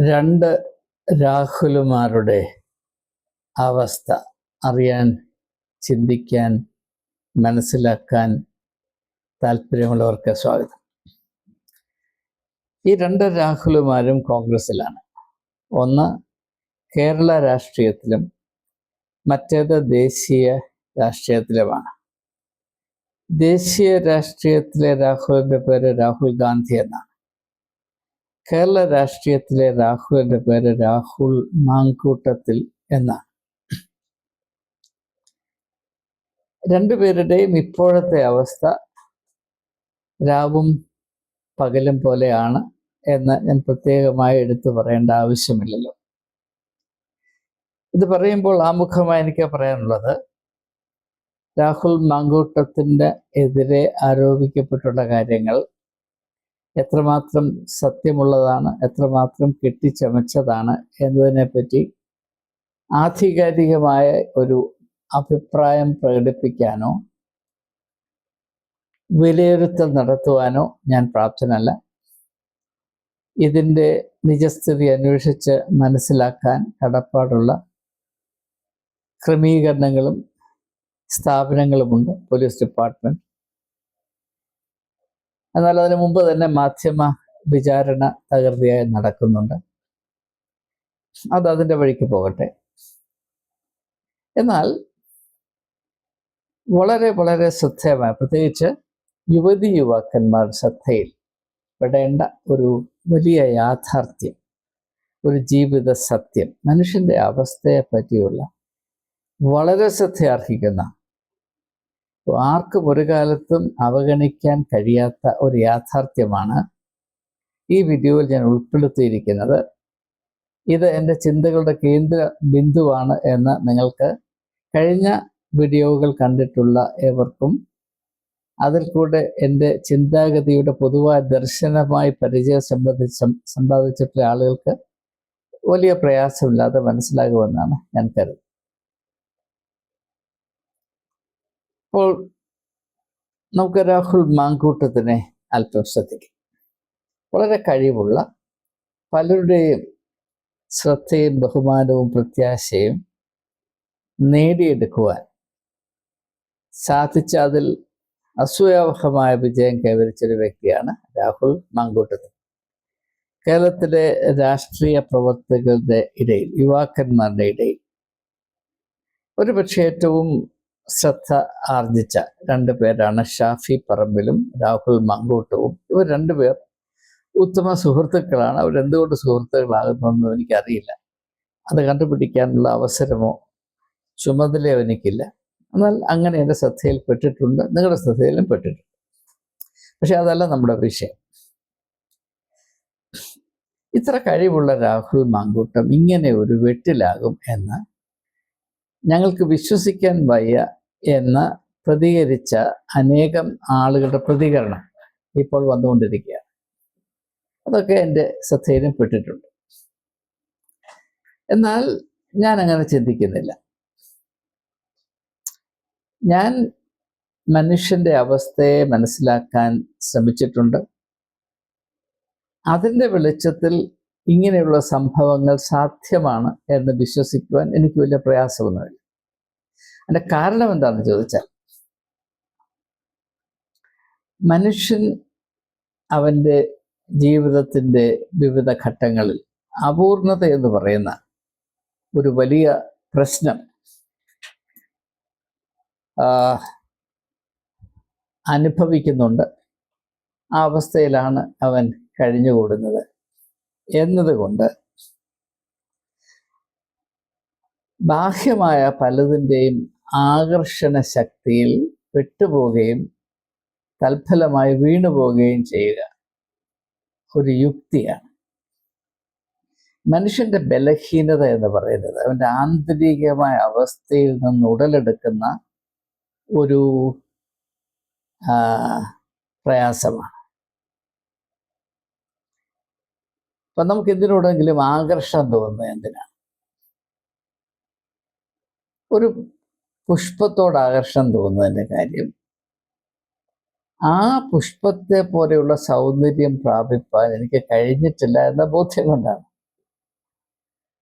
രണ്ട് രാഹുലുമാരുടെ അവസ്ഥ അറിയാൻ ചിന്തിക്കാൻ മനസ്സിലാക്കാൻ താല്പര്യമുള്ളവർക്ക് സ്വാഗതം. ഈ രണ്ട് രാഹുലുമാരും കോൺഗ്രസിലാണ് ഒന്ന് കേരള രാഷ്ട്രീയത്തിലും മറ്റേത് ദേശീയ രാഷ്ട്രീയത്തിലുമാണ്. ദേശീയ രാഷ്ട്രീയത്തിലെ രാഹുലിന്റെ പേര് രാഹുൽ ഗാന്ധി എന്നാണ്. കേരള രാഷ്ട്രീയത്തിലെ രാഹുലിന്റെ പേര് രാഹുൽ മാങ്കൂട്ടത്തിൽ എന്നാണ്. രണ്ടുപേരുടെയും ഇപ്പോഴത്തെ അവസ്ഥ രാവും പകലും പോലെയാണ് എന്ന് ഞാൻ പ്രത്യേകമായി എടുത്തു പറയേണ്ട ആവശ്യമില്ലല്ലോ. ഇത് പറയുമ്പോൾ ആമുഖമായി എനിക്ക് പറയാനുള്ളത് രാഹുൽ മാങ്കൂട്ടത്തിന്റെ എതിരെ ആരോപിക്കപ്പെട്ടുള്ള കാര്യങ്ങൾ എത്രമാത്രം സത്യമുള്ളതാണ് എത്രമാത്രം കെട്ടിച്ചമച്ചതാണ് എന്നതിനെപ്പറ്റി ആധികാരികമായ ഒരു അഭിപ്രായം പ്രകടിപ്പിക്കാനോ വിലയിരുത്തൽ നടത്തുവാനോ ഞാൻ പ്രാപ്തനല്ല. ഇതിന്റെ നിജസ്ഥിതി അന്വേഷിച്ച് മനസ്സിലാക്കാൻ കടപ്പാടുള്ള ക്രമീകരണങ്ങളും സ്ഥാപനങ്ങളുമുണ്ട്. പോലീസ് ഡിപ്പാർട്ട്മെന്റ് എന്നാൽ അതിനു മുമ്പ് തന്നെ മാധ്യമ വിചാരണ തകൃതിയായി നടക്കുന്നുണ്ട്. അത് അതിന്റെ വഴിക്ക് പോകട്ടെ. എന്നാൽ വളരെ വളരെ ശ്രദ്ധേയമായ പ്രത്യേകിച്ച് യുവതി യുവാക്കന്മാർ ശ്രദ്ധയിൽ പെടേണ്ട ഒരു വലിയ യാഥാർത്ഥ്യം ഒരു ജീവിത സത്യം മനുഷ്യന്റെ അവസ്ഥയെ പറ്റിയുള്ള വളരെ ശ്രദ്ധയർഹിക്കുന്ന ആർക്കും ഒരു കാലത്തും അവഗണിക്കാൻ കഴിയാത്ത ഒരു യാഥാർത്ഥ്യമാണ് ഈ വീഡിയോയിൽ ഞാൻ ഉൾപ്പെടുത്തിയിരിക്കുന്നത്. ഇത് എന്റെ ചിന്തകളുടെ കേന്ദ്ര ബിന്ദുവാണ് എന്ന് നിങ്ങൾക്ക് കഴിഞ്ഞ വീഡിയോകൾ കണ്ടിട്ടുള്ള ഏവർക്കും അതിൽ കൂടെ എന്റെ ചിന്താഗതിയുടെ പൊതുവായ ദർശനമായി പരിചയം സംബന്ധിച്ച സമ്പാദിച്ചിട്ടുള്ള ആളുകൾക്ക് വലിയ പ്രയാസമില്ലാതെ മനസ്സിലാകുമെന്നാണ് ഞാൻ കരുതുന്നത്. അപ്പോൾ നമുക്ക് രാഹുൽ മാങ്കൂട്ടത്തിനെ അല്പം ശ്രദ്ധിക്കാം. വളരെ കഴിവുള്ള പലരുടെയും ശ്രദ്ധയും ബഹുമാനവും പ്രത്യാശയും നേടിയെടുക്കുവാൻ സാധിച്ച അതിൽ അസൂയാവഹമായ വിജയം കൈവരിച്ചൊരു വ്യക്തിയാണ് രാഹുൽ മാങ്കൂട്ടത്തിൽ. കേരളത്തിലെ രാഷ്ട്രീയ പ്രവർത്തകരുടെ ഇടയിൽ യുവാക്കന്മാരുടെ ഇടയിൽ ഒരുപക്ഷെ ഏറ്റവും ശ്രദ്ധ ആർജിച്ച രണ്ട് പേരാണ് ഷാഫി പറമ്പിലും രാഹുൽ മങ്കൂട്ടവും ഇവർ രണ്ടുപേർ ഉത്തമ സുഹൃത്തുക്കളാണ്. അവരെന്തുകൊണ്ട് സുഹൃത്തുക്കളാകുന്നതെന്നും എനിക്കറിയില്ല. അത് കണ്ടുപിടിക്കാനുള്ള അവസരമോ ചുമതലയോ എനിക്കില്ല. എന്നാൽ അങ്ങനെ എന്റെ ശ്രദ്ധയിൽ പെട്ടിട്ടുണ്ട്. നിങ്ങളുടെ ശ്രദ്ധയിലും പെട്ടിട്ടുണ്ട്. പക്ഷെ അതല്ല നമ്മുടെ വിഷയം. ഇത്ര കഴിവുള്ള രാഹുൽ മാങ്കൂട്ടം ഇങ്ങനെ ഒരു വെട്ടിലാകും എന്ന് ഞങ്ങൾക്ക് വിശ്വസിക്കാൻ വയ്യ എന്ന് പ്രതികരിച്ച അനേകം ആളുകളുടെ പ്രതികരണം ഇപ്പോൾ വന്നുകൊണ്ടിരിക്കുകയാണ്. അതൊക്കെ എന്റെ ശ്രദ്ധയിലും പെട്ടിട്ടുണ്ട്. എന്നാൽ ഞാൻ അങ്ങനെ ചിന്തിക്കുന്നില്ല. ഞാൻ മനുഷ്യന്റെ അവസ്ഥയെ മനസ്സിലാക്കാൻ ശ്രമിച്ചിട്ടുണ്ട്. അതിന്റെ വെളിച്ചത്തിൽ ഇങ്ങനെയുള്ള സംഭവങ്ങൾ സാധ്യമാണ് എന്ന് വിശ്വസിക്കുവാൻ എനിക്ക് വലിയ പ്രയാസമൊന്നുമില്ല. അതിന്റെ കാരണം എന്താണെന്ന് ചോദിച്ചാൽ മനുഷ്യൻ അവന്റെ ജീവിതത്തിന്റെ വിവിധ ഘട്ടങ്ങളിൽ അപൂർണത എന്ന് പറയുന്ന ഒരു വലിയ പ്രശ്നം അനുഭവിക്കുന്നുണ്ട്. ആ അവസ്ഥയിലാണ് അവൻ കഴിഞ്ഞുകൂടുന്നത്. എന്നതുകൊണ്ട് ബാഹ്യമായ പലതിന്റെയും ആകർഷണ ശക്തിയിൽ പെട്ടുപോവുകയും തൽഫലമായി വീണുപോവുകയും ചെയ്യുക ഒരു യുക്തിയാണ്. മനുഷ്യന്റെ ബലഹീനത എന്ന് പറയുന്നത് അവന്റെ ആന്തരികമായ അവസ്ഥയിൽ നിന്ന് ഉടലെടുക്കുന്ന ഒരു പ്രയാസമാണ്. അപ്പം നമുക്ക് എന്തിനോടെങ്കിലും ആകർഷണം തോന്നുന്നത് എന്തിനാണ് ഒരു പുഷ്പത്തോട് ആകർഷണം തോന്നുന്നതിന്റെ കാര്യം ആ പുഷ്പത്തെ പോലെയുള്ള സൗന്ദര്യം പ്രാപിപ്പാൻ എനിക്ക് കഴിഞ്ഞിട്ടില്ല എന്ന ബോധ്യം കൊണ്ടാണ്.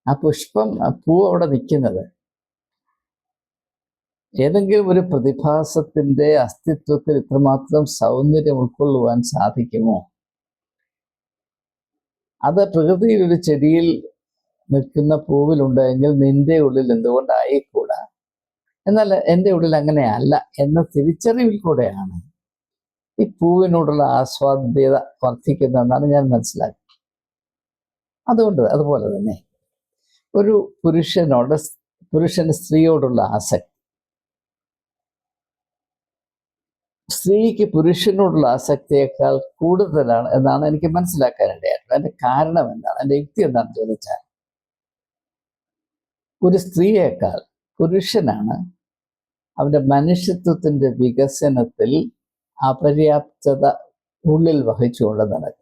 ആ പുഷ്പം പൂ അവിടെ നിൽക്കുന്നത്. ഏതെങ്കിലും ഒരു പ്രതിഭാസത്തിന്റെ അസ്തിത്വത്തിൽ ഇത്രമാത്രം സൗന്ദര്യം ഉൾക്കൊള്ളുവാൻ സാധിക്കുമോ? അത് പ്രകൃതിയിൽ ഒരു ചെടിയിൽ നിൽക്കുന്ന പൂവിലുണ്ടെങ്കിൽ നിന്റെ ഉള്ളിൽ എന്തുകൊണ്ടായിക്കൂടാ? എന്നാൽ എന്റെ ഉള്ളിൽ അങ്ങനെയല്ല എന്ന തിരിച്ചറിവിൽ കൂടെയാണ് ഈ പൂവിനോടുള്ള ആസ്വാദ്യത വർദ്ധിക്കുന്നതെന്നാണ് ഞാൻ മനസ്സിലാക്കി അതുകൊണ്ട് അതുപോലെ തന്നെ ഒരു പുരുഷനോട് പുരുഷന് സ്ത്രീയോടുള്ള ആസക്തി സ്ത്രീക്ക് പുരുഷനോടുള്ള ആസക്തിയേക്കാൾ കൂടുതലാണ് എന്നാണ് എനിക്ക് മനസ്സിലാക്കാനിടയായിട്ടുള്ളത്. അതിന്റെ കാരണം എന്താണ്? അതിന്റെ യുക്തി എന്താണെന്ന് ചോദിച്ചാൽ ഒരു സ്ത്രീയേക്കാൾ പുരുഷനാണ് അവന്റെ മനുഷ്യത്വത്തിന്റെ വികസനത്തിൽ അപര്യാപ്തത ഉള്ളിൽ വഹിച്ചുകൊണ്ട് നടക്കും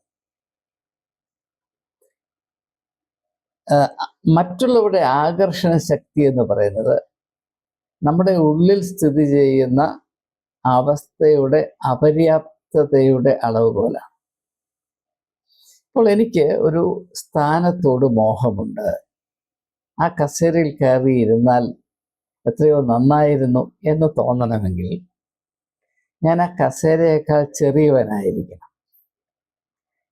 മറ്റുള്ളവരുടെ ആകർഷണ ശക്തി എന്ന് പറയുന്നത് നമ്മുടെ ഉള്ളിൽ സ്ഥിതി ചെയ്യുന്ന അവസ്ഥയുടെ അപര്യാപ്തതയുടെ അളവ് പോലാണ് അപ്പോൾ എനിക്ക് ഒരു സ്ഥാനത്തോട് മോഹമുണ്ട്. ആ കസേരയിൽ കയറി ഇരുന്നാൽ എത്രയോ നന്നായിരുന്നു എന്ന് തോന്നണമെങ്കിൽ ഞാൻ ആ കസേരയേക്കാൾ ചെറിയവനായിരിക്കണം.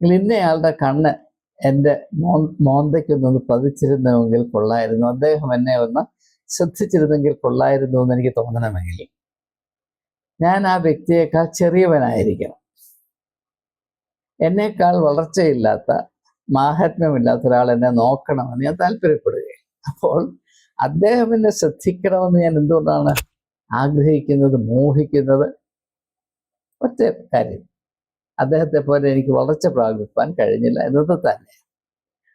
ഇന്നയാളുടെ കണ്ണ് എന്റെ മോ മോന്തയ്ക്കൊന്നൊന്ന് പതിച്ചിരുന്നുവെങ്കിൽ കൊള്ളായിരുന്നു. അദ്ദേഹം എന്നെ ഒന്ന് ശ്രദ്ധിച്ചിരുന്നെങ്കിൽ കൊള്ളായിരുന്നു എന്ന് എനിക്ക് തോന്നണമെങ്കിൽ ഞാൻ ആ വ്യക്തിയേക്കാൾ ചെറിയവനായിരിക്കണം. എന്നേക്കാൾ വളർച്ചയില്ലാത്ത മാഹാത്മ്യമില്ലാത്ത ഒരാൾ എന്നെ നോക്കണമെന്ന് ഞാൻ താല്പര്യപ്പെടുകയാണ്. അപ്പോൾ അദ്ദേഹം എന്നെ ശ്രദ്ധിക്കണമെന്ന് ഞാൻ എന്തുകൊണ്ടാണ് ആഗ്രഹിക്കുന്നത് മോഹിക്കുന്നത്? ഒറ്റ കാര്യം. അദ്ദേഹത്തെ പോലെ എനിക്ക് വളർച്ച പ്രാപിപ്പാൻ കഴിഞ്ഞില്ല എന്നത് തന്നെ.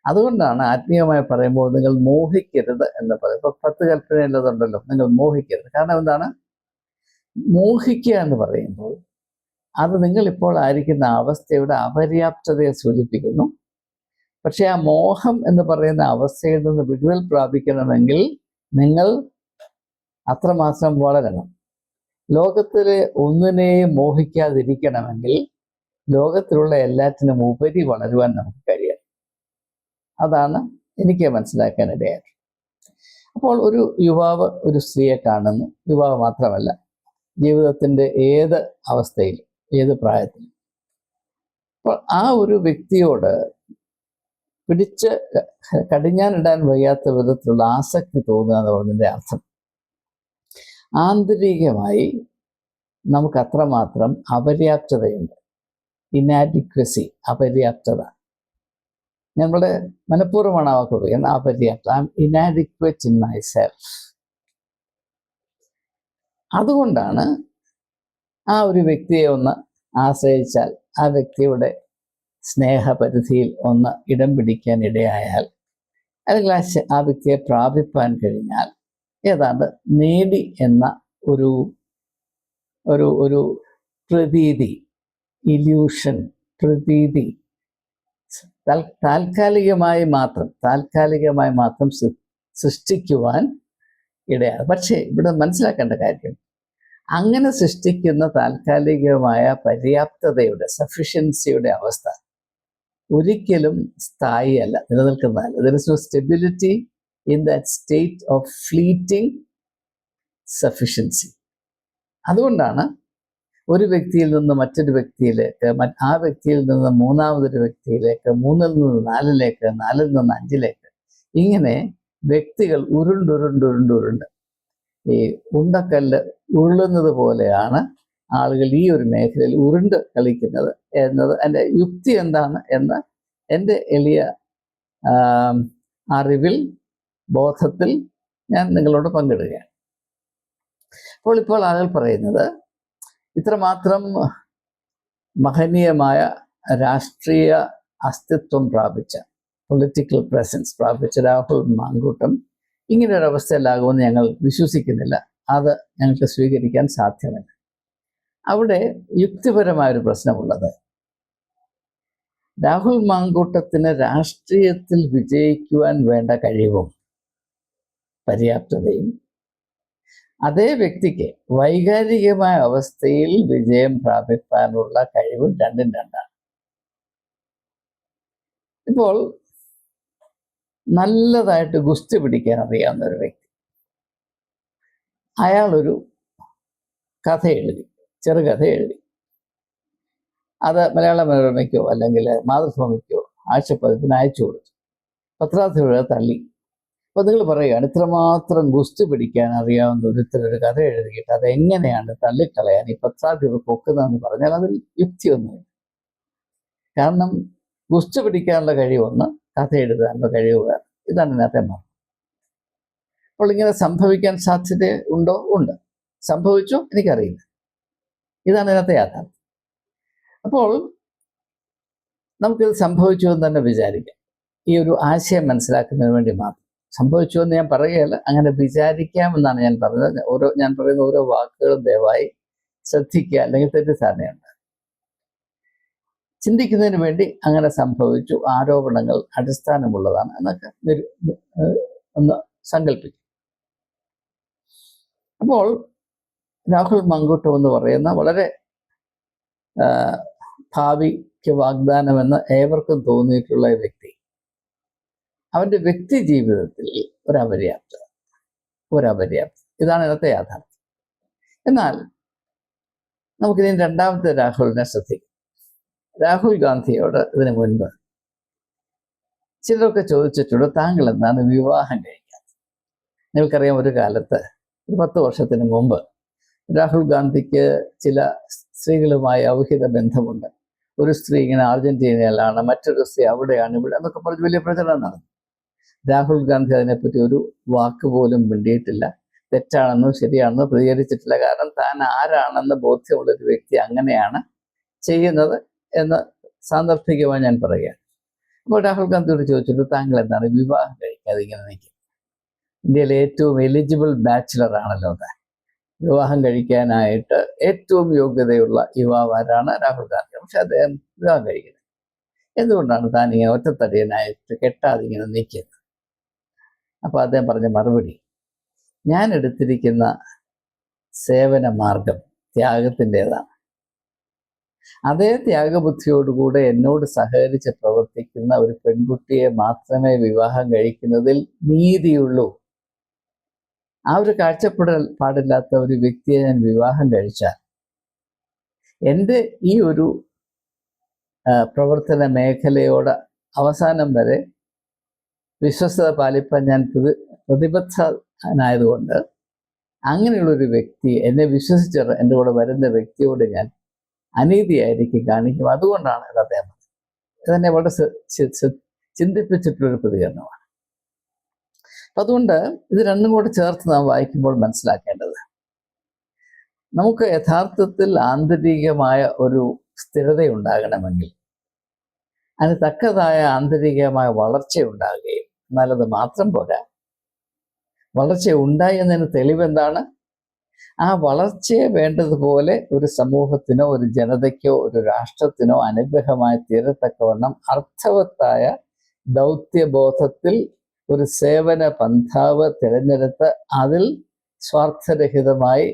അതുകൊണ്ടാണ് ആത്മീയമായി പറയുമ്പോൾ നിങ്ങൾ മോഹിക്കരുത് എന്ന് പറയുമ്പോൾ പത്ത് കൽപ്പനയുള്ളതുണ്ടല്ലോ നിങ്ങൾ മോഹിക്കരുത്. കാരണം എന്താണ്? മോഹിക്കുക എന്ന് പറയുമ്പോൾ അത് നിങ്ങളിപ്പോൾ ആയിരിക്കുന്ന അവസ്ഥയുടെ അപര്യാപ്തതയെ സൂചിപ്പിക്കുന്നു. പക്ഷെ ആ മോഹം എന്ന് പറയുന്ന അവസ്ഥയിൽ നിന്ന് വിടുതൽ പ്രാപിക്കണമെങ്കിൽ നിങ്ങൾ അത്രമാത്രം വളരണം. ലോകത്തിലെ ഒന്നിനെയും മോഹിക്കാതിരിക്കണമെങ്കിൽ ലോകത്തിലുള്ള എല്ലാറ്റിനും ഉപരി വളരുവാൻ നമുക്ക് കഴിയണം. അതാണ് എനിക്ക് മനസ്സിലാക്കാനിടയായത് അപ്പോൾ ഒരു യുവാവ് ഒരു സ്ത്രീയെ കാണുന്നു. യുവാവ് മാത്രമല്ല ജീവിതത്തിന്റെ ഏത് അവസ്ഥയിൽ ഏത് പ്രായത്തിൽ. അപ്പോൾ ആ ഒരു വ്യക്തിയോട് പിടിച്ച് കടിഞ്ഞാനിടാൻ വയ്യാത്ത വിധത്തിലുള്ള ആസക്തി തോന്നുക എന്ന് പറഞ്ഞതിന്റെ അർത്ഥം. ആന്തരികമായി നമുക്ക് അത്രമാത്രം അപര്യാപ്തതയുണ്ട്. ഇനാഡിക്വസി അപര്യാപ്തത. നമ്മുടെ മനഃപൂർവമാണ് ആ വാക്ക് അപര്യാപ്ത I am inadequate in myself അതുകൊണ്ടാണ് ആ ഒരു വ്യക്തിയെ ഒന്ന് ആശ്രയിച്ചാൽ ആ വ്യക്തിയുടെ സ്നേഹപരിധിയിൽ ഒന്ന് ഇടം പിടിക്കാൻ ഇടയായാൽ അല്ലെങ്കിൽ ആ ആ വ്യക്തിയെ പ്രാപിപ്പാൻ കഴിഞ്ഞാൽ ഏതാണ്ട് നേടി എന്ന ഒരു ഒരു ഒരു പ്രതീതി ഇല്യൂഷൻ പ്രതീതി താൽക്കാലികമായി മാത്രം താൽക്കാലികമായി മാത്രം സൃഷ്ടിക്കുവാൻ ഇടയാണ്. പക്ഷേ ഇവിടെ മനസ്സിലാക്കേണ്ട കാര്യം അങ്ങനെ സൃഷ്ടിക്കുന്ന താൽക്കാലികമായ പര്യാപ്തതയുടെ സഫിഷ്യൻസിയുടെ അവസ്ഥ ഒരിക്കലും സ്ഥായിയല്ല നിലനിൽക്കുന്നതല്ല. There is no stability in that state of fleeting sufficiency അതുകൊണ്ടാണ് ഒരു വ്യക്തിയിൽ നിന്ന് മറ്റൊരു വ്യക്തിയിലേക്ക് ആ വ്യക്തിയിൽ നിന്ന് മൂന്നാമതൊരു വ്യക്തിയിലേക്ക് മൂന്നിൽ നിന്ന് നാലിലേക്ക് നാലിൽ നിന്ന് അഞ്ചിലേക്ക് ഇങ്ങനെ വ്യക്തികൾ ഉരുണ്ടുരുണ്ടുരുണ്ടുരുണ്ട് ഈ ഉണ്ടക്കല്ല് ഉരുളുന്നത് പോലെയാണ് ആളുകൾ ഈ ഒരു മേഖലയിൽ ഉരുണ്ട് കളിക്കുന്നത് എന്നത് എന്റെ യുക്തി എന്താണ് എന്ന് എന്റെ എളിയ അറിവിൽ ബോധത്തിൽ ഞാൻ നിങ്ങളോട് പങ്കിടുകയാണ്. അപ്പോൾ ഇപ്പോൾ ആളുകൾ പറയുന്നത് ഇത്രമാത്രം മഹനീയമായ രാഷ്ട്രീയ അസ്തിത്വം പ്രാപിച്ച പൊളിറ്റിക്കൽ പ്രസൻസ് പ്രാപിച്ച രാഹുൽ മാങ്കൂട്ടം ഇങ്ങനെ ഒരു അവസ്ഥയിലാകുമെന്ന് ഞങ്ങൾ വിശ്വസിക്കുന്നില്ല. അത് ഞങ്ങൾക്ക് സ്വീകരിക്കാൻ സാധ്യമല്ല. അവിടെ യുക്തിപരമായൊരു പ്രശ്നമുള്ളത്. രാഹുൽ മാങ്കൂട്ടത്തിന് രാഷ്ട്രീയത്തിൽ വിജയിക്കുവാൻ വേണ്ട കഴിവും പര്യാപ്തതയും അതേ വ്യക്തിക്ക് വൈകാരികമായ അവസ്ഥയിൽ വിജയം പ്രാപിക്കാനുള്ള കഴിവ് രണ്ടും രണ്ടാണ്. ഇപ്പോൾ നല്ലതായിട്ട് ഗുസ്തി പിടിക്കാൻ അറിയാവുന്ന ഒരു വ്യക്തി. അയാളൊരു കഥ എഴുതി ചെറുകഥ എഴുതി. അത് മലയാള മനോരമയ്ക്കോ അല്ലെങ്കിൽ മാതൃഭൂമിക്കോ ആഴ്ചപ്പതിപ്പിന് അയച്ചു കൊടുത്തു. പത്രാധിപരെ തള്ളി. അപ്പൊ നിങ്ങൾ പറയുകയാണ് ഇത്രമാത്രം ഗുസ്തി പിടിക്കാൻ അറിയാവുന്ന ഒരുത്തരൊരു കഥ എഴുതിയിട്ട് അത് എങ്ങനെയാണ് തള്ളിക്കളയാൻ ഈ പത്രാധിപർ പൊക്കുന്നതെന്ന് പറഞ്ഞാൽ അതിൽ യുക്തിയൊന്നുമില്ല. കാരണം ഗുസ്തി പിടിക്കാനുള്ള കഴിവൊന്ന് കഥ എഴുതാനുള്ള കഴിവ് ഇതാണ് നേരത്തെ പറഞ്ഞത് അപ്പോൾ ഇങ്ങനെ സംഭവിക്കാൻ സാധ്യത ഉണ്ടോ? ഉണ്ട്. സംഭവിച്ചോ? എനിക്കറിയില്ല. ഇതാണ് ഇതിനകത്തെ യാഥാർത്ഥ്യം. അപ്പോൾ നമുക്കിത് സംഭവിച്ചു എന്ന് തന്നെ വിചാരിക്കാം. ഈ ഒരു ആശയം മനസ്സിലാക്കുന്നതിന് വേണ്ടി മാത്രം. സംഭവിച്ചു എന്ന് ഞാൻ പറയുകയല്ല അങ്ങനെ വിചാരിക്കാമെന്നാണ് ഞാൻ പറഞ്ഞത്. ഓരോ ഞാൻ പറയുന്ന ഓരോ വാക്കുകളും ദയവായി ശ്രദ്ധിക്കുക അല്ലെങ്കിൽ തെറ്റിദ്ധാരണയുണ്ട്. ചിന്തിക്കുന്നതിന് വേണ്ടി അങ്ങനെ സംഭവിച്ചു. ആരോപണങ്ങൾ അടിസ്ഥാനമുള്ളതാണ് എന്നൊക്കെ ഒന്ന് സങ്കല്പിക്കും അപ്പോൾ രാഹുൽ മങ്കൂട്ടം എന്ന് പറയുന്ന വളരെ ഭാവിക്ക് വാഗ്ദാനമെന്ന് ഏവർക്കും തോന്നിയിട്ടുള്ള വ്യക്തി. അവന്റെ വ്യക്തി ജീവിതത്തിൽ ഒരപര്യാപ്തത ഒരപര്യാപ്തത. ഇതാണ് ഇന്നത്തെ യാഥാർത്ഥ്യം. എന്നാൽ നമുക്കിനി രണ്ടാമത്തെ രാഹുലിനെ ശ്രദ്ധിക്കാം. രാഹുൽ ഗാന്ധിയോട് ഇതിനു മുൻപ് ചിലരൊക്കെ ചോദിച്ചിട്ടുണ്ട് താങ്കൾ എന്താണ് വിവാഹം കഴിക്കാത്തത്? നിങ്ങൾക്കറിയാം ഒരു കാലത്ത് ഒരു പത്ത് വർഷത്തിന് മുമ്പ് രാഹുൽ ഗാന്ധിക്ക് ചില സ്ത്രീകളുമായി ഔഹിത ബന്ധമുണ്ട്. ഒരു സ്ത്രീ ഇങ്ങനെ അർജന്റീനയിലാണ് മറ്റൊരു സ്ത്രീ അവിടെയാണ് ഇവിടെ എന്നൊക്കെ പറഞ്ഞ് വലിയ പ്രചരണം നടന്നു. രാഹുൽ ഗാന്ധി അതിനെപ്പറ്റി ഒരു വാക്ക് പോലും മിണ്ടിയിട്ടില്ല. തെറ്റാണെന്നോ ശരിയാണെന്നോ പ്രതികരിച്ചിട്ടില്ല. കാരണം താൻ ആരാണെന്ന് ബോധ്യമുള്ള ഒരു വ്യക്തി അങ്ങനെയാണ് ചെയ്യുന്നത്. എന്ന് സാന്ദർഭികമായി ഞാൻ പറയുകയാണ്. അപ്പോൾ രാഹുൽ ഗാന്ധിയോട് ചോദിച്ചിട്ട് താങ്കൾ എന്താണ് വിവാഹം കഴിക്കാതെ ഇങ്ങനെ നിൽക്കും ഇന്ത്യയിലെ ഏറ്റവും എലിജിബിൾ ബാച്ചിലർ ആണല്ലോ താൻ. വിവാഹം കഴിക്കാനായിട്ട് ഏറ്റവും യോഗ്യതയുള്ള യുവാവ് ആരാണ്? രാഹുൽ ഗാന്ധി. പക്ഷെ അദ്ദേഹം വിവാഹം കഴിക്കുന്നത് എന്തുകൊണ്ടാണ് താൻ ഇങ്ങനെ ഒറ്റത്തടിയനായിട്ട് കെട്ടാതെ ഇങ്ങനെ നിൽക്കുന്നത്? അപ്പൊ അദ്ദേഹം പറഞ്ഞ മറുപടി ഞാൻ എടുത്തിരിക്കുന്ന സേവന മാർഗം ത്യാഗത്തിന്റെതാണ്. അതേ ത്യാഗബുദ്ധിയോടുകൂടെ എന്നോട് സഹകരിച്ച് പ്രവർത്തിക്കുന്ന ഒരു പെൺകുട്ടിയെ മാത്രമേ വിവാഹം കഴിക്കുന്നതിൽ നീതിയുള്ളൂ. ആ ഒരു കാഴ്ചപ്പെടൽ പാടില്ലാത്ത ഒരു വ്യക്തിയെ ഞാൻ വിവാഹം കഴിച്ചാൽ എന്റെ ഈ ഒരു പ്രവർത്തന മേഖലയോട് അവസാനം വരെ വിശ്വസ്തത പാലിപ്പാൻ ഞാൻ പ്രതി പ്രതിബദ്ധനായതുകൊണ്ട് അങ്ങനെയുള്ള ഒരു വ്യക്തി എന്നെ വിശ്വസിച്ച എന്റെ കൂടെ വരുന്ന വ്യക്തിയോട് ഞാൻ അനീതിയായിരിക്കും കാണിക്കും അതുകൊണ്ടാണ് ഇത് അദ്ദേഹം. ഇതെന്നെ വളരെ ചിന്തിപ്പിച്ചിട്ടുള്ളൊരു പ്രതികരണമാണ്. അപ്പൊ അതുകൊണ്ട് ഇത് രണ്ടും കൂടെ ചേർത്ത് നാം വായിക്കുമ്പോൾ മനസ്സിലാക്കേണ്ടത് നമുക്ക് യഥാർത്ഥത്തിൽ ആന്തരികമായ ഒരു സ്ഥിരത ഉണ്ടാകണമെങ്കിൽ അതിന് തക്കതായ ആന്തരികമായ വളർച്ച ഉണ്ടാകുകയും എന്നാലത് മാത്രം പോരാ. വളർച്ച ഉണ്ടായി എന്നതിന് തെളിവെന്താണ് ആ വളർച്ചയെ വേണ്ടതുപോലെ ഒരു സമൂഹത്തിനോ ഒരു ജനതയ്ക്കോ ഒരു രാഷ്ട്രത്തിനോ അനുഗ്രഹമായി തീരത്തക്കവണ്ണം അർത്ഥവത്തായ ദൗത്യബോധത്തിൽ ഒരു സേവന പന്ഥാവ് തിരഞ്ഞെടുത്ത് അതിൽ സ്വാർത്ഥരഹിതമായി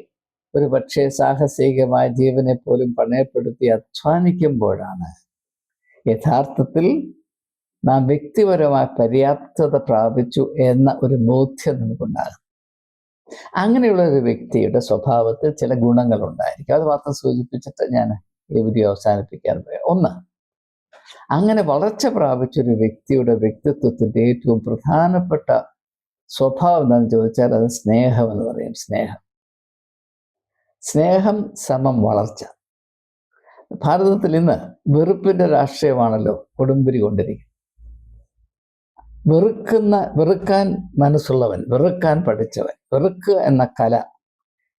ഒരു പക്ഷേ സാഹസികമായ ജീവനെ പോലും പണയപ്പെടുത്തി അധ്വാനിക്കുമ്പോഴാണ്. യഥാർത്ഥത്തിൽ നാം വ്യക്തിപരമായ പര്യാപ്തത പ്രാപിച്ചു എന്ന ഒരു ബോധ്യം നമുക്കുണ്ടാകും. അങ്ങനെയുള്ള ഒരു വ്യക്തിയുടെ സ്വഭാവത്തിൽ ചില ഗുണങ്ങൾ ഉണ്ടായിരിക്കും അത് മാത്രം സൂചിപ്പിച്ചിട്ട് ഞാൻ ഈ വീഡിയോ അവസാനിപ്പിക്കാൻ പറയാം ഒന്ന് അങ്ങനെ വളർച്ച പ്രാപിച്ച ഒരു വ്യക്തിയുടെ വ്യക്തിത്വത്തിന്റെ ഏറ്റവും പ്രധാനപ്പെട്ട സ്വഭാവം എന്താണെന്ന് ചോദിച്ചാൽ അത് സ്നേഹം എന്ന് പറയും. സ്നേഹം. സ്നേഹം സമം വളർച്ച. ഭാരതത്തിൽ ഇന്ന് വെറുപ്പിന്റെ രാഷ്ട്രീയമാണല്ലോ കൊടുമ്പിരി കൊണ്ടിരിക്കുന്നത്. വെറുക്കുന്ന വെറുക്കാൻ മനസ്സുള്ളവൻ വെറുക്കാൻ പഠിച്ചവൻ വെറുക്കുക എന്ന കല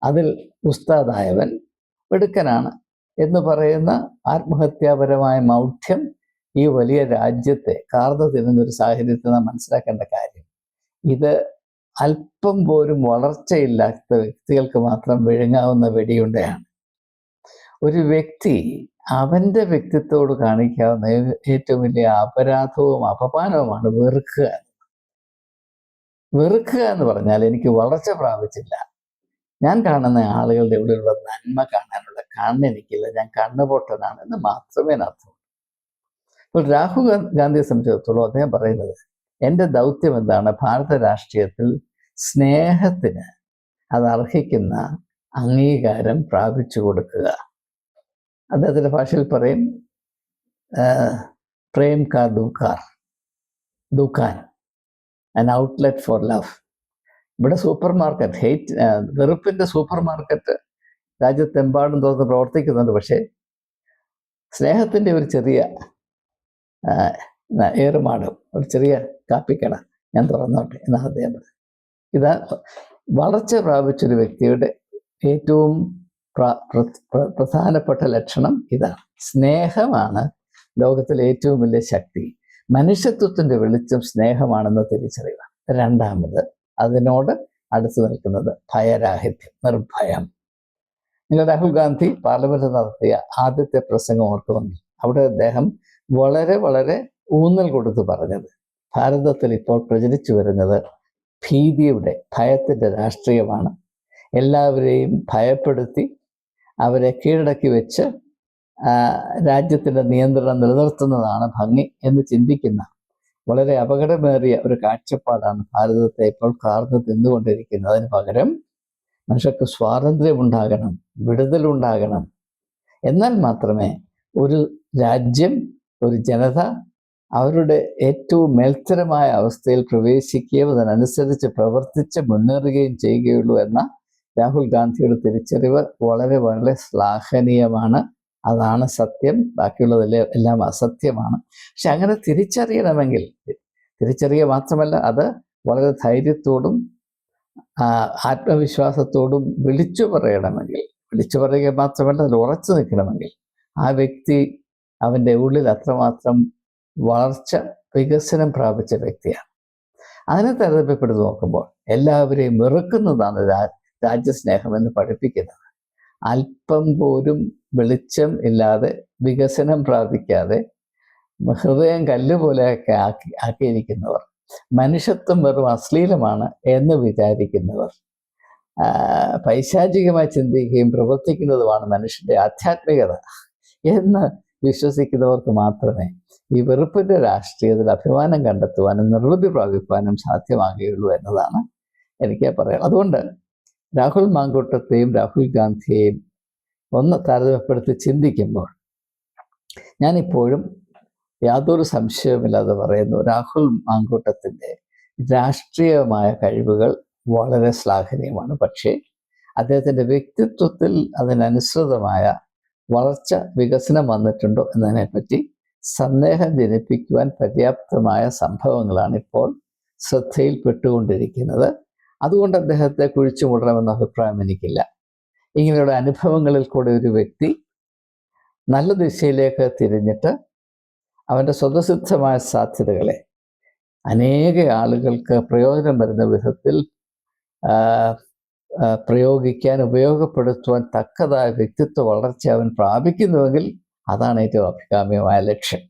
അതിൽ ഉസ്താദായവൻ വെടുക്കനാണ് എന്ന് പറയുന്ന ആത്മഹത്യാപരമായ മൗഢ്യം ഈ വലിയ രാജ്യത്തെ കാർന്നു തിരുന്നൊരു സാഹചര്യത്തിൽ നാം മനസ്സിലാക്കേണ്ട കാര്യം. ഇത് അല്പം പോലും വളർച്ചയില്ലാത്ത വ്യക്തികൾക്ക് മാത്രം വിഴുങ്ങാവുന്ന വെടിയുണ്ടയാണ്. ഒരു വ്യക്തി അവന്റെ വ്യക്തിത്വത്തോട് കാണിക്കാവുന്ന ഏറ്റവും വലിയ അപരാധവും അപമാനവുമാണ് വെറുക്കുക. വെറുക്കുക എന്ന് പറഞ്ഞാൽ എനിക്ക് വളർച്ച പ്രാപിച്ചില്ല. ഞാൻ കാണുന്ന ആളുകളുടെ ഉള്ളിലുള്ള നന്മ കാണാനുള്ള കണ്ണ് എനിക്കില്ല. ഞാൻ കണ്ണുപൊട്ടനാണെന്ന് മാത്രമേ അർത്ഥമുള്ളൂ ഇപ്പോൾ രാഹുൽ ഗാന്ധിയെ സംബന്ധിച്ചിടത്തോളം അദ്ദേഹം പറയുന്നത് എന്റെ ദൗത്യം എന്താണ്? ഭാരത രാഷ്ട്രീയത്തിൽ സ്നേഹത്തിന് അത് അർഹിക്കുന്ന അംഗീകാരം പ്രാപിച്ചു കൊടുക്കുക. അദ്ദേഹത്തിന്റെ ഭാഷയിൽ പറയും പ്രേം കാർ ദുഃഖാർ ദുഖാൻ ആൻ ഔട്ട്ലെറ്റ് ഫോർ ലവ് ഇവിടെ സൂപ്പർ മാർക്കറ്റ് ഹെയ്റ്റ് വെറുപ്പിന്റെ സൂപ്പർ മാർക്കറ്റ് രാജ്യത്തെമ്പാടും തുറന്ന് പ്രവർത്തിക്കുന്നുണ്ട്. പക്ഷേ സ്നേഹത്തിന്റെ ഒരു ചെറിയ ഏറുമാടും ഒരു ചെറിയ കാപ്പിക്കട ഞാൻ തുറന്നോട്ടെ എന്നാണ് അദ്ദേഹം ഇതാ വളർച്ച പ്രാപിച്ചൊരു വ്യക്തിയുടെ ഏറ്റവും പ്രധാനപ്പെട്ട ലക്ഷണം ഇതാണ് സ്നേഹമാണ് ലോകത്തിലെ ഏറ്റവും വലിയ ശക്തി. മനുഷ്യത്വത്തിന്റെ വെളിച്ചം സ്നേഹമാണെന്ന് തിരിച്ചറിയുക. രണ്ടാമത് അതിനോട് അടുത്തു നിൽക്കുന്നത് ഭയരാഹിത്യം നിർഭയം. നിങ്ങൾ രാഹുൽ ഗാന്ധി പാർലമെന്റിൽ നടത്തിയ ആദ്യത്തെ പ്രസംഗം ഓർക്കുമെങ്കിൽ അവിടെ അദ്ദേഹം വളരെ വളരെ ഊന്നൽ കൊടുത്ത് പറഞ്ഞത്. ഭാരതത്തിൽ ഇപ്പോൾ പ്രചരിച്ചു വരുന്നത് ഭീതിയുടെ ഭയത്തിന്റെ രാഷ്ട്രീയമാണ്. എല്ലാവരെയും ഭയപ്പെടുത്തി അവരെ കീഴടക്കി വെച്ച് രാജ്യത്തിന്റെ നിയന്ത്രണം നിലനിർത്തുന്നതാണ് ഭംഗി എന്ന് ചിന്തിക്കുന്ന വളരെ അപകടമേറിയ ഒരു കാഴ്ചപ്പാടാണ് ഭാരതത്തെ ഇപ്പോൾ കാർന്ന് തിന്നുകൊണ്ടിരിക്കുന്നത്. അതിന് പകരം മനുഷ്യർക്ക് സ്വാതന്ത്ര്യമുണ്ടാകണം വിടുതലുണ്ടാകണം. എന്നാൽ മാത്രമേ ഒരു രാജ്യം ഒരു ജനത അവരുടെ ഏറ്റവും മേൽത്തരമായ അവസ്ഥയിൽ പ്രവേശിക്കുകയും അതിനനുസരിച്ച് പ്രവർത്തിച്ച് മുന്നേറുകയും ചെയ്യുകയുള്ളൂ എന്ന രാഹുൽ ഗാന്ധിയുടെ തിരിച്ചറിവ് വളരെ വളരെ ശ്ലാഘനീയമാണ്. അതാണ് സത്യം. ബാക്കിയുള്ളതെല്ലാം എല്ലാം അസത്യമാണ്. പക്ഷെ അങ്ങനെ തിരിച്ചറിയണമെങ്കിൽ തിരിച്ചറിയുക മാത്രമല്ല അത് വളരെ ധൈര്യത്തോടും ആത്മവിശ്വാസത്തോടും വിളിച്ചു പറയണമെങ്കിൽ വിളിച്ചു പറയുക മാത്രമല്ല അതിൽ ഉറച്ചു നിൽക്കണമെങ്കിൽ ആ വ്യക്തി അവന്റെ ഉള്ളിൽ അത്രമാത്രം വളർച്ച വികസനം പ്രാപിച്ച വ്യക്തിയാണ്. അതിനെ താരതമ്യപ്പെടുത്തി നോക്കുമ്പോൾ എല്ലാവരെയും വെറുക്കുന്നതാണ് രാജ്യസ്നേഹം എന്ന് പഠിപ്പിക്കുന്നത്. അല്പം പോലും വെളിച്ചം ഇല്ലാതെ വികസനം പ്രാപിക്കാതെ ഹൃദയം കല്ലുപോലെയൊക്കെ ആക്കി ആക്കിയിരിക്കുന്നവർ. മനുഷ്യത്വം വെറും അശ്ലീലമാണ് എന്ന് വിചാരിക്കുന്നവർ. പൈശാചികമായി ചിന്തിക്കുകയും പ്രവർത്തിക്കുന്നതുമാണ് മനുഷ്യന്റെ ആധ്യാത്മികത എന്ന് വിശ്വസിക്കുന്നവർക്ക് മാത്രമേ ഈ വെറുപ്പിന്റെ രാഷ്ട്രീയത്തിൽ അഭിമാനം കണ്ടെത്തുവാനും നിർവൃതി പ്രാപിക്കുവാനും സാധ്യമാകുകയുള്ളൂ എന്നതാണ് എനിക്ക് പറയാം അതുകൊണ്ട് രാഹുൽ മാങ്കൂട്ടത്തെയും രാഹുൽ ഗാന്ധിയെയും ഒന്ന് താരതമ്യപ്പെടുത്തി ചിന്തിക്കുമ്പോൾ ഞാനിപ്പോഴും യാതൊരു സംശയവുമില്ലാതെ പറയുന്നു രാഹുൽ മാങ്കൂട്ടത്തിന്റെ രാഷ്ട്രീയമായ കഴിവുകൾ വളരെ ശ്ലാഘനീയമാണ്. പക്ഷേ അദ്ദേഹത്തിന്റെ വ്യക്തിത്വത്തിൽ അതിനനുസൃതമായ വളർച്ച വികസനം വന്നിട്ടുണ്ടോ എന്നതിനെപ്പറ്റി സന്ദേഹം ജനിപ്പിക്കുവാൻ പര്യാപ്തമായ സംഭവങ്ങളാണ് ഇപ്പോൾ ശ്രദ്ധയിൽപ്പെട്ടുകൊണ്ടിരിക്കുന്നത്. അതുകൊണ്ട് അദ്ദേഹത്തെ കുഴിച്ചു മൂടണമെന്ന അഭിപ്രായം എനിക്കില്ല. ഇങ്ങനെയുള്ള അനുഭവങ്ങളിൽ കൂടെ ഒരു വ്യക്തി നല്ല ദിശയിലേക്ക് തിരിഞ്ഞിട്ട് അവന്റെ സ്വതസിദ്ധമായ സാധ്യതകളെ അനേക ആളുകൾക്ക് പ്രയോജനം വരുന്ന വിധത്തിൽ പ്രയോഗിക്കാൻ ഉപയോഗപ്പെടുത്തുവാൻ തക്കതായ വ്യക്തിത്വ വളർച്ച അവൻ പ്രാപിക്കുന്നുവെങ്കിൽ അതാണ് ഏറ്റവും അഭികാമ്യമായ ലക്ഷ്യം.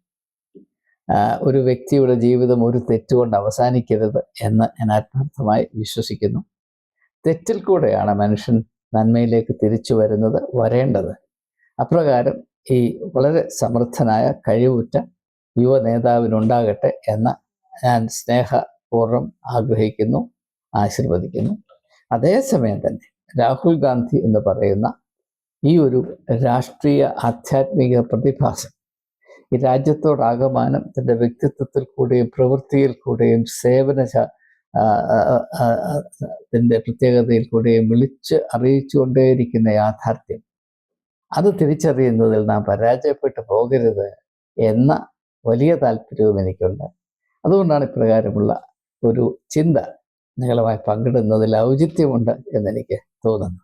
ഒരു വ്യക്തിയുടെ ജീവിതം ഒരു തെറ്റുകൊണ്ട് അവസാനിക്കരുത് എന്ന് ഞാൻ ആത്മാർത്ഥമായി വിശ്വസിക്കുന്നു. തെറ്റിൽ കൂടെയാണ് മനുഷ്യൻ നന്മയിലേക്ക് തിരിച്ചു വരുന്നത് വരേണ്ടത്. അപ്രകാരം ഈ വളരെ സമർത്ഥനായ കഴിവുറ്റ യുവ നേതാവിനുണ്ടാകട്ടെ എന്ന് ഞാൻ സ്നേഹപൂർവം ആഗ്രഹിക്കുന്നു ആശീർവദിക്കുന്നു. അതേസമയം തന്നെ രാഹുൽ ഗാന്ധി എന്ന് പറയുന്ന ഈ ഒരു രാഷ്ട്രീയ ആധ്യാത്മിക പ്രതിഭാസം ഈ രാജ്യത്തോടാകമാനം തന്റെ വ്യക്തിത്വത്തിൽ കൂടെയും പ്രവൃത്തിയിൽ കൂടെയും സേവന ത്തിന്റെ പ്രത്യേകതയിൽ കൂടെയും വിളിച്ച് അറിയിച്ചുകൊണ്ടേയിരിക്കുന്ന യാഥാർത്ഥ്യം. അത് തിരിച്ചറിയുന്നതിൽ നാം പരാജയപ്പെട്ടു പോകരുത് എന്ന വലിയ താല്പര്യവും എനിക്കുണ്ട്. അതുകൊണ്ടാണ് ഇപ്രകാരമുള്ള ഒരു ചിന്ത നിങ്ങളുമായി പങ്കിടുന്നതിൽ ഔചിത്യമുണ്ട് എന്നെനിക്ക് തോന്നുന്നു.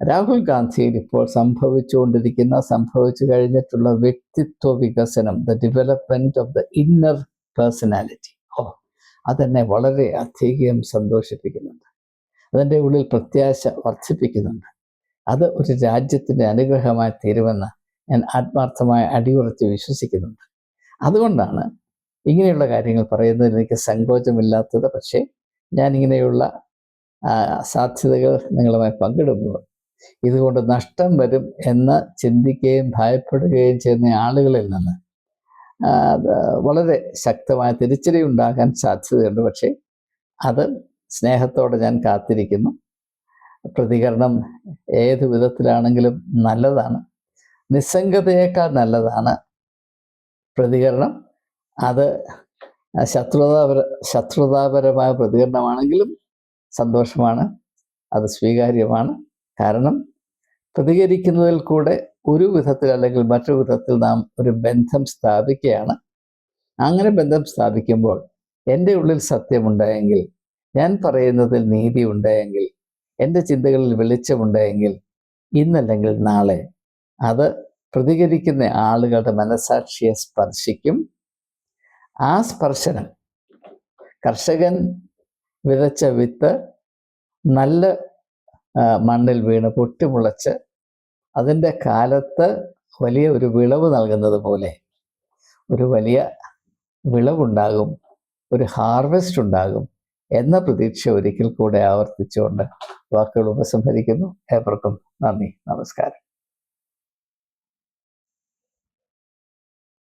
രാഹുൽ ഗാന്ധിയിൽ ഇപ്പോൾ സംഭവിച്ചുകൊണ്ടിരിക്കുന്ന സംഭവിച്ചു കഴിഞ്ഞിട്ടുള്ള വ്യക്തിത്വ വികസനം the development of the inner personality ഓ അതെന്നെ വളരെ അധികം സന്തോഷിപ്പിക്കുന്നുണ്ട്. അതിന്റെ ഉള്ളിൽ പ്രത്യാശ വർദ്ധിപ്പിക്കുന്നുണ്ട്. അത് ഒരു രാജ്യത്തിന്റെ അനുഗ്രഹമായി തീരുമെന്ന് ഞാൻ ആത്മാർത്ഥമായി അടിയുറച്ച് വിശ്വസിക്കുന്നുണ്ട്. അതുകൊണ്ടാണ് ഇങ്ങനെയുള്ള കാര്യങ്ങൾ പറയുന്നതിൽ എനിക്ക് സങ്കോചമില്ലാത്തത്. പക്ഷേ ഞാൻ ഇങ്ങനെയുള്ള സാധ്യതകൾ നിങ്ങളുമായി പങ്കിടുമ്പോൾ ഇതുകൊണ്ട് നഷ്ടം വരും എന്ന് ചിന്തിക്കുകയും ഭയപ്പെടുകയും ചെയ്യുന്ന ആളുകളിൽ നിന്ന്. വളരെ ശക്തമായ തിരിച്ചടി ഉണ്ടാകാൻ സാധ്യതയുണ്ട്. പക്ഷേ അത് സ്നേഹത്തോടെ ഞാൻ കാത്തിരിക്കുന്നു. പ്രതികരണം ഏത് വിധത്തിലാണെങ്കിലും നല്ലതാണ്. നിസ്സംഗതയേക്കാൾ നല്ലതാണ് പ്രതികരണം. അത് ശത്രുതാപര ശത്രുതാപരമായ പ്രതികരണമാണെങ്കിലും സന്തോഷമാണ്. അത് സ്വീകാര്യമാണ്. കാരണം പ്രതികരിക്കുന്നതിൽ കൂടെ ഒരു വിധത്തിൽ അല്ലെങ്കിൽ മറ്റൊരു വിധത്തിൽ നാം ഒരു ബന്ധം സ്ഥാപിക്കുകയാണ്. അങ്ങനെ ബന്ധം സ്ഥാപിക്കുമ്പോൾ എന്റെ ഉള്ളിൽ സത്യമുണ്ടായെങ്കിൽ ഞാൻ പറയുന്നതിൽ നീതി ഉണ്ടായെങ്കിൽ എന്റെ ചിന്തകളിൽ വെളിച്ചമുണ്ടായെങ്കിൽ ഇന്നല്ലെങ്കിൽ നാളെ അത് പ്രതികരിക്കുന്ന ആളുകളുടെ മനസാക്ഷിയെ സ്പർശിക്കും. ആ സ്പർശനം കർഷകൻ വിതച്ച വിത്ത് നല്ല മണ്ണിൽ വീണ് പൊട്ടിമുളച്ച് അതിന്റെ കാലത്ത് വലിയ ഒരു വിളവ് നൽകുന്നത് പോലെ ഒരു വലിയ വിളവുണ്ടാകും ഒരു ഹാർവെസ്റ്റ് ഉണ്ടാകും എന്ന പ്രതീക്ഷ ഒരിക്കൽ കൂടെ ആവർത്തിച്ചുകൊണ്ട് വാക്കുകൾ ഉപസംഹരിക്കുന്നു. ഏവർക്കും നന്ദി നമസ്കാരം.